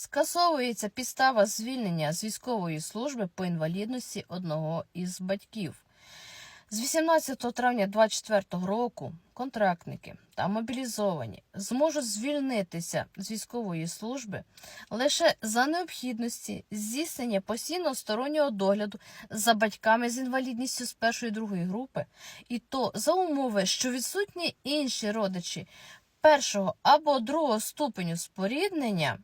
Скасовується підстава звільнення з військової служби по інвалідності одного із батьків. З 18 травня 2024 року контрактники та мобілізовані зможуть звільнитися з військової служби лише за необхідності здійснення постійного стороннього догляду за батьками з інвалідністю з першої і другої групи, і то за умови, що відсутні інші родичі першого або другого ступеню споріднення.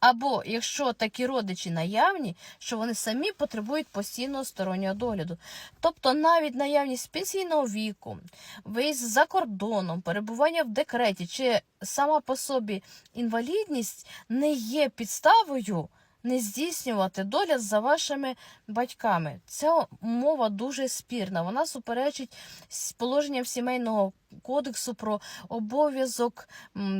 Або якщо такі родичі наявні, що вони самі потребують постійного стороннього догляду. Тобто навіть наявність пенсійного віку, виїзд за кордоном, перебування в декреті чи сама по собі інвалідність не є підставою не здійснювати догляд за вашими батьками. Ця мова дуже спірна. Вона суперечить з положенням сімейного кодексу про обов'язок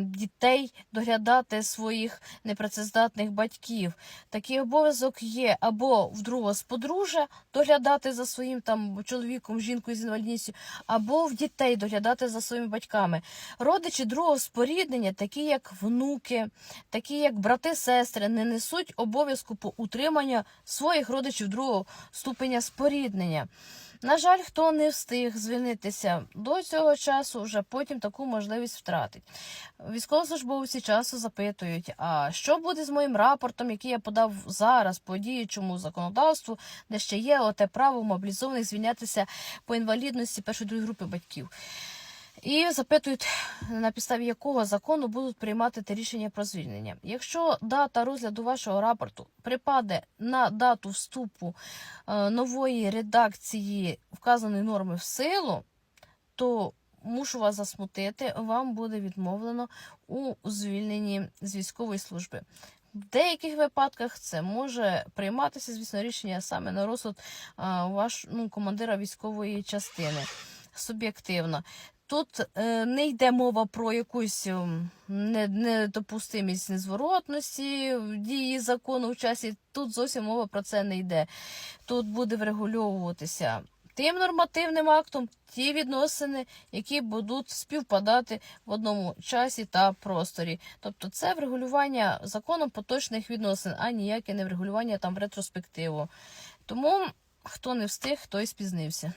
дітей доглядати своїх непрацездатних батьків. Такий обов'язок є або в другого з подружжя доглядати за своїм там чоловіком, жінкою з інвалідністю, або в дітей доглядати за своїми батьками. Родичі другого споріднення, такі як внуки, такі як брати, сестри, не несуть обов'язку по утриманню своїх родичів другого ступеня споріднення. На жаль, хто не встиг звільнитися до цього часу, вже потім таку можливість втратить. Військовослужбовці часу запитують: а що буде з моїм рапортом, який я подав зараз по діючому законодавству, де ще є оте право мобілізованих звільнятися по інвалідності першої другої групи батьків. І запитують, на підставі якого закону будуть приймати те рішення про звільнення. Якщо дата розгляду вашого рапорту припаде на дату вступу е, нової редакції вказаної норми в силу, то мушу вас засмутити, вам буде відмовлено у звільненні з військової служби. В деяких випадках це може прийматися, звісно, рішення саме на розсуд е, ваш, ну, командира військової частини суб'єктивно. Тут е, не йде мова про якусь ем, недопустимість незворотності дії закону в часі. Тут зовсім мова про це не йде. Тут буде врегульовуватися тим нормативним актом ті відносини, які будуть співпадати в одному часі та просторі. Тобто це врегулювання законом поточних відносин, а ніяке не врегулювання там в ретроспективу. Тому хто не встиг, той спізнився.